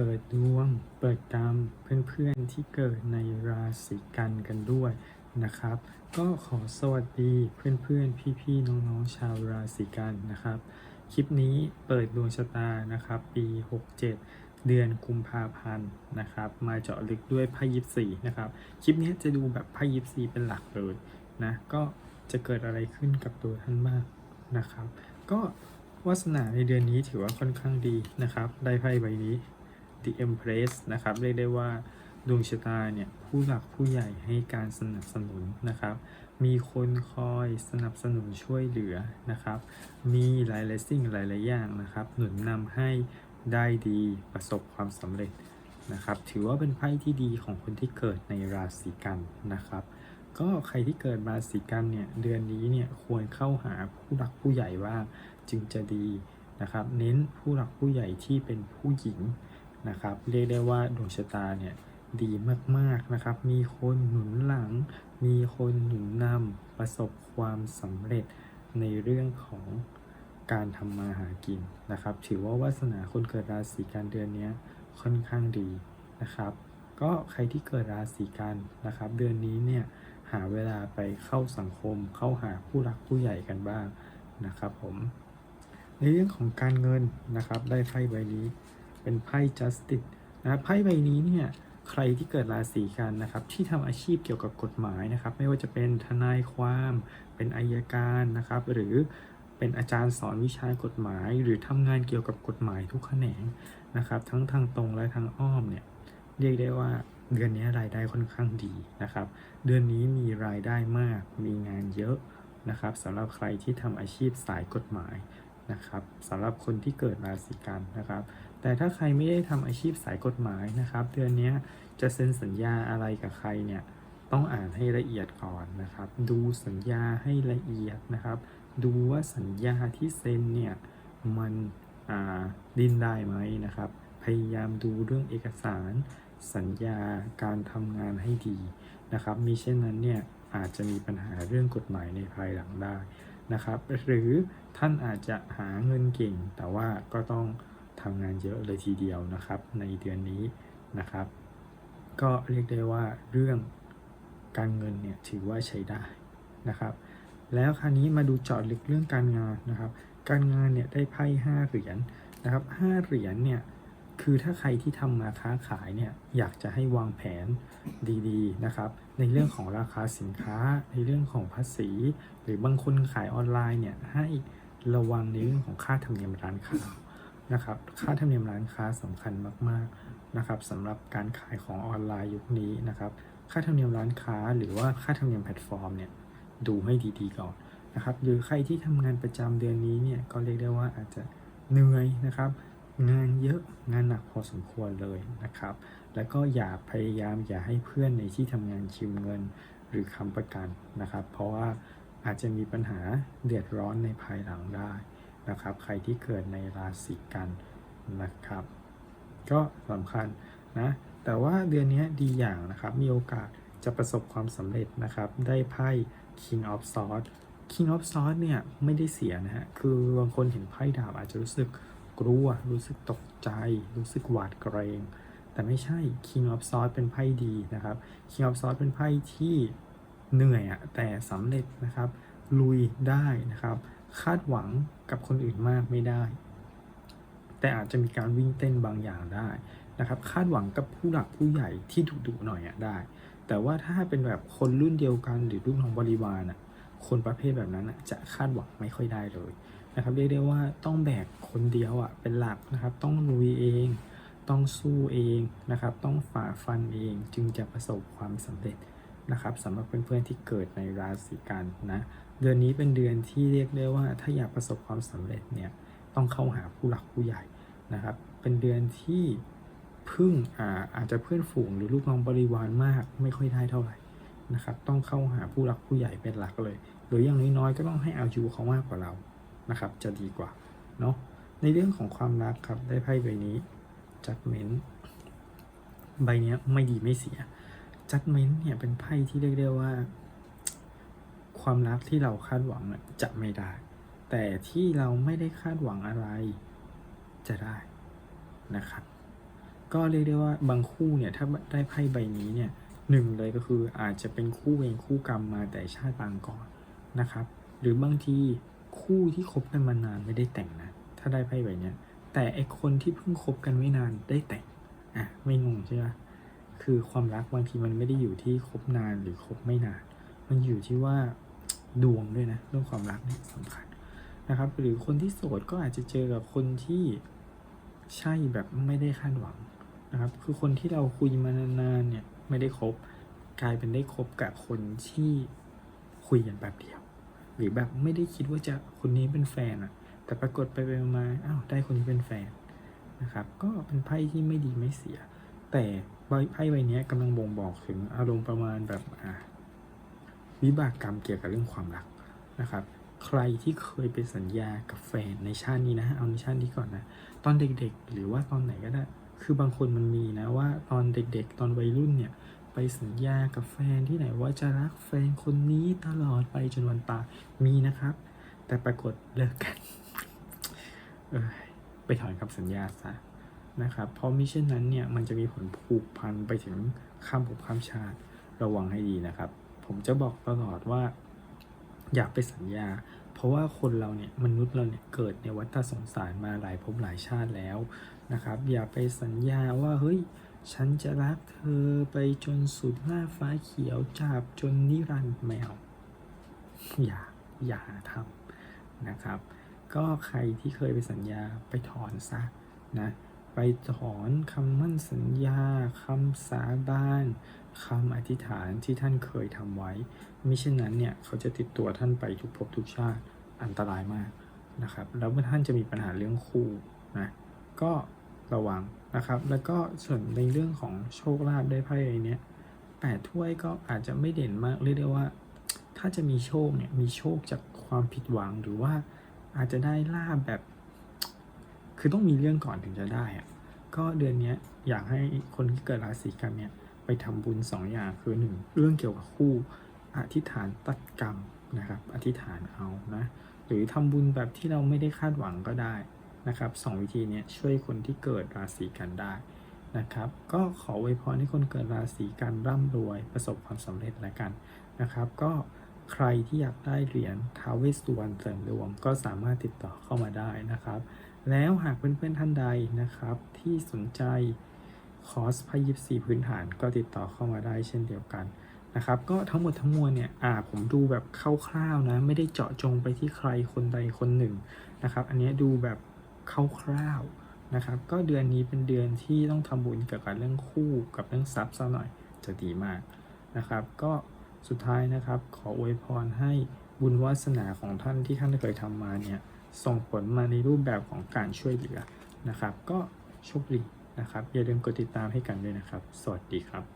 เปิดดวง เปิดกรรมเพื่อนๆที่เกิดในราศีกันกันด้วยนะครับ ก็ขอสวัสดีเพื่อนๆ พี่ๆ น้องๆ ชาวราศีกันนะครับ คลิปนี้เปิดดวงชะตานะครับ ปี 67 เดือนกุมภาพันธ์นะครับ มาเจาะลึกด้วยไพ่ยิปซีนะครับ คลิปนี้จะดูแบบไพ่ยิปซีเป็นหลักเลยนะ ก็จะเกิดอะไรขึ้นกับตัวท่านบ้างนะครับ ก็วาสนาในเดือนนี้ถือว่าค่อนข้างดีนะครับ ได้ไพ่ใบนี้ The Empress นะครับ เรียกได้ว่าดวงชะตาเนี่ยผู้หลักผู้ใหญ่ให้การสนับสนุนนะครับ มีคนคอยสนับสนุนช่วยเหลือนะครับ มีหลายๆสิ่งหลาย ๆ อย่างนะครับ หนุนนำให้ได้ดีประสบความสำเร็จนะครับ ถือว่าเป็นไพ่ที่ดีของคนที่เกิดในราศีกันนะครับ ก็ใครที่เกิดราศีกันเนี่ยเดือนนี้เนี่ยควรเข้าหาผู้หลักผู้ใหญ่ว่าจึงจะดีนะครับ เน้นผู้หลักผู้ใหญ่ที่เป็นผู้หญิง นะครับ เรียกได้ว่าดวงชะตาเนี่ยดีมากๆนะครับ มีคนหนุนหลัง มีคนหนุนนำประสบความสำเร็จในเรื่องของการทำมาหากินนะครับ ถือว่าวาสนาคนเกิดราศีกันเดือนนี้ค่อนข้างดีนะครับ ก็ใครที่เกิดราศีกันนะครับ เดือนนี้เนี่ยหาเวลาไปเข้าสังคม เข้าหาผู้รักผู้ใหญ่กันบ้างนะครับผม ในเรื่องของการเงินนะครับ ได้ไพ่ใบนี้ เป็นไพ่ justice นะไพ่ใบนี้เนี่ยใครที่เกิดราศีกันนะครับ ที่ทำอาชีพเกี่ยวกับกฎหมายนะครับ ไม่ว่าจะเป็นทนายความ เป็นอายการนะครับ หรือเป็นอาจารย์สอนวิชากฎหมาย หรือทำงานเกี่ยวกับกฎหมายทุกแขนงนะครับ ทั้งทางตรงและทางอ้อมเนี่ยเรียกได้ว่าเดือนนี้รายได้ค่อนข้างดีนะครับ เดือนนี้มีรายได้มาก มีงานเยอะนะครับสำหรับใครที่ทำอาชีพสายกฎหมายนะครับสำหรับคนที่เกิดราศีกันนะครับ แต่ถ้าใครไม่ได้ทำอาชีพสายกฎหมายนะครับ เดือนนี้จะเซ็นสัญญาอะไรกับใครเนี่ยต้องอ่านให้ละเอียดก่อนนะครับ ดูสัญญาให้ละเอียดนะครับ ดูว่าสัญญาที่เซ็นเนี่ยมันดิ้นได้ไหมนะครับ พยายามดูเรื่องเอกสารสัญญาการทำงานให้ดีนะครับมิเช่นนั้นเนี่ยอาจจะมีปัญหาเรื่องกฎหมายในภายหลังได้นะครับ หรือท่านอาจจะหาเงินเก่งแต่ว่าก็ต้อง ทำงานเยอะเลยทีเดียวนะครับ ในเดือนนี้นะครับ ก็เรียกได้ว่าเรื่องการเงินเนี่ยถือว่าใช้ได้นะครับ แล้วคราวนี้มาดูเจาะลึกเรื่องการงานนะครับ การงานเนี่ยได้ไพ่ห้าเหรียญนะครับห้าเหรียญเนี่ยคือถ้าใครที่ทำมาค้าขายเนี่ยอยากจะให้วางแผนดีๆนะครับในเรื่องของราคาสินค้า ในเรื่องของภาษี หรือบางคนขายออนไลน์เนี่ยให้ระวังในเรื่องของค่าธรรมเนียมร้านค้า นะครับค่าธรรมเนียมร้านค้าสำคัญมากๆนะครับสำหรับการขายของออนไลน์ยุคนี้นะครับค่าธรรมเนียมร้านค้าหรือว่าค่าธรรมเนียมแพลตฟอร์มเนี่ยดูให้ดีๆก่อนนะครับหรือใครที่ทำงานประจำเดือนนี้เนี่ยก็เรียกได้ว่าอาจจะเหนื่อยนะครับงานเยอะงานหนักพอสมควรเลยนะครับ แล้วก็อย่าพยายามอย่าให้เพื่อนในที่ทำงานชิมเงินหรือค้ำประกันนะครับ เพราะว่าอาจจะมีปัญหาเดือดร้อนในภายหลังได้ นะครับ ใครที่เกิดในราศีกันนะครับ ก็สำคัญนะ แต่ว่าเดือนนี้ดีอย่างนะครับ มีโอกาสจะประสบความสำเร็จนะครับ ได้ไพ่ King of Swords King of Swords เนี่ยไม่ได้เสียนะฮะ คือบางคนเห็นไพ่ดาบอาจจะรู้สึกกลัว รู้สึกตกใจ รู้สึกหวาดเกรง แต่ไม่ใช่ King of Swords เป็นไพ่ดีนะครับ King of Swords เป็นไพ่ที่เหนื่อยอะแต่สำเร็จนะครับ ลุยได้นะครับ คาดหวังกับคนอื่นมากไม่ได้ แต่อาจจะมีการวิ่งเต้นบางอย่างได้นะครับ คาดหวังกับผู้หลักผู้ใหญ่ที่ดุๆหน่อยอะได้ แต่ว่าถ้าเป็นแบบคนรุ่นเดียวกันหรือรุ่นของบริวารอะคนประเภทแบบนั้นอะจะคาดหวังไม่ค่อยได้เลยนะครับเรียกได้ว่าต้องแบกคนเดียวอะเป็นหลักนะครับ ต้องลุยเอง ต้องสู้เองนะครับ ต้องฝ่าฟันเองจึงจะประสบความสำเร็จนะครับสำหรับเพื่อนๆที่เกิดในราศีกันนะ เดือนนี้เป็นเดือนที่เรียกได้ว่าถ้าอยากประสบความสำเร็จเนี่ยต้องเข้าหาผู้หลักผู้ใหญ่นะครับ เป็นเดือนที่พึ่งอาอาจจะเพื่อนฝูงหรือลูกน้องบริวารมากไม่ค่อยได้เท่าไหร่นะครับ ต้องเข้าหาผู้หลักผู้ใหญ่เป็นหลักเลย หรืออย่างน้อยๆก็ต้องให้อายุเขามากกว่าเรานะครับ จะดีกว่าเนาะในเรื่องของความรักครับได้ไพ่ใบนี้ judgment ใบนี้ไม่ดีไม่เสีย judgment เนี่ยเป็นไพ่ที่เรียกได้ว่า ความรักที่เราคาดหวังจะไม่ได้ แต่ที่เราไม่ได้คาดหวังอะไร จะได้นะครับ ก็เรียกได้ว่าบางคู่เนี่ยถ้าได้ไพ่ใบนี้เนี่ยหนึ่งเลยก็คืออาจจะเป็นคู่เวรคู่กรรมมาแต่ชาติปางก่อนนะครับ หรือบางทีคู่ที่คบกันมานานไม่ได้แต่งนะ ถ้าได้ไพ่ใบนี้แต่ไอคนที่เพิ่งคบกันไม่นานได้แต่งอะไม่งงใช่ไหมคือความรักบางทีมันไม่ได้อยู่ที่คบนานหรือคบไม่นาน มันอยู่ที่ว่า ดวงด้วยนะเรื่องความรักเนี่ยสำคัญนะครับ หรือคนที่โสดก็อาจจะเจอกับคนที่ใช่แบบไม่ได้คาดหวังนะครับ คือคนที่เราคุยมานานๆเนี่ยไม่ได้คบกลายเป็นได้คบกับคนที่คุยกันแบบเดียว หรือแบบไม่ได้คิดว่าจะคนนี้เป็นแฟนอะแต่ปรากฏไปไปมาๆอ้าวได้คนนี้เป็นแฟนนะครับ ก็เป็นไพ่ที่ไม่ดีไม่เสีย แต่ไพ่ใบนี้กำลังบ่งบอกถึงอารมณ์ประมาณแบบอ่า วิบากกรรมเกี่ยวกับเรื่องความรักนะครับ ใครที่เคยไปสัญญากับแฟนในชาตินี้นะ เอาในชาตินี้ก่อนนะ ตอนเด็กๆ หรือว่าตอนไหนก็ได้ คือบางคนมันมีนะว่าตอนเด็กๆ ตอนวัยรุ่นเนี่ยไปสัญญากับแฟนที่ไหนว่าจะรักแฟนคนนี้ตลอดไปจนวันตายมีนะครับ แต่ปรากฏเลิกกันเอยไปถอนคำสัญญาซะนะครับเพราะมิเช่นนั้นเนี่ยมันจะมีผลผูกพันไปถึงข้ามภพข้ามชาติระวังให้ดีนะครับ ผมจะบอกตลอดว่า อย่าไปสัญญา เพราะว่าคนเราเนี่ยมนุษย์เราเนี่ยเกิดในวัฏสงสารมาหลายภพหลายชาติแล้วนะครับ อย่าไปสัญญาว่าเฮ้ยฉันจะรักเธอไปจนสุดหน้าฟ้าเขียวจับจนนิรันดร์แมว อย่า อย่าทำนะครับ ก็ใครที่เคยไปสัญญาไปถอนซะนะ ไปถอนคำมั่นสัญญาคำสาบานคำอธิษฐานที่ท่านเคยทำไว้มิเช่นนั้นเนี่ยเขาจะติดตัวท่านไปทุกภพทุกชาติอันตรายมากนะครับ แล้วเมื่อท่านจะมีปัญหาเรื่องคู่นะก็ระวังนะครับ แล้วก็ส่วนในเรื่องของโชคลาภได้ไพ่ใบเนี้ยแปดถ้วยก็อาจจะไม่เด่นมากเรียกได้ว่า ถ้าจะมีโชคเนี่ยมีโชคจากความผิดหวังหรือว่าอาจจะได้ลาบแบบ คือต้องมีเรื่องก่อนถึงจะได้อะก็เดือนนี้อยากให้คนที่เกิดราศีกันเนี่ยไปทำบุญสองอย่างคือหนึ่งเรื่องเกี่ยวกับคู่อธิษฐานตัดกรรมนะครับอธิษฐานเอานะหรือทำบุญแบบที่เราไม่ได้คาดหวังก็ได้นะครับสองวิธีนี้ช่วยคนที่เกิดราศีกันได้นะครับก็ขออวยพรให้คนเกิดราศีกันร่ำรวยประสบความสำเร็จแล้วกันนะครับ ก็ใครที่อยากได้เหรียญท้าวเวสสุวรรณเสริมดวงก็สามารถติดต่อเข้ามาได้นะครับ แล้วหากเพื่อนๆท่านใดนะครับ ที่สนใจคอร์สพยิปซีพื้นฐานก็ติดต่อเข้ามาได้เช่นเดียวกันนะครับ ก็ทั้งหมดทั้งมวลเนี่ยอ่าผมดูแบบคร่าวๆนะ ไม่ได้เจาะจงไปที่ใครคนใดคนหนึ่งนะครับ อันนี้ดูแบบคร่าวๆนะครับ ก็เดือนนี้เป็นเดือนที่ต้องทำบุญเกี่ยวกับเรื่องคู่กับเรื่องทรัพย์ซะหน่อยจะดีมากนะครับ ก็สุดท้ายนะครับขออวยพรให้บุญวาสนาของท่านที่ท่านเคยทำมาเนี่ย ส่งผลมาในรูปแบบของการช่วยเหลือนะครับ ก็โชคดีนะครับ อย่าลืมกดติดตามให้กันด้วยนะครับ สวัสดีครับ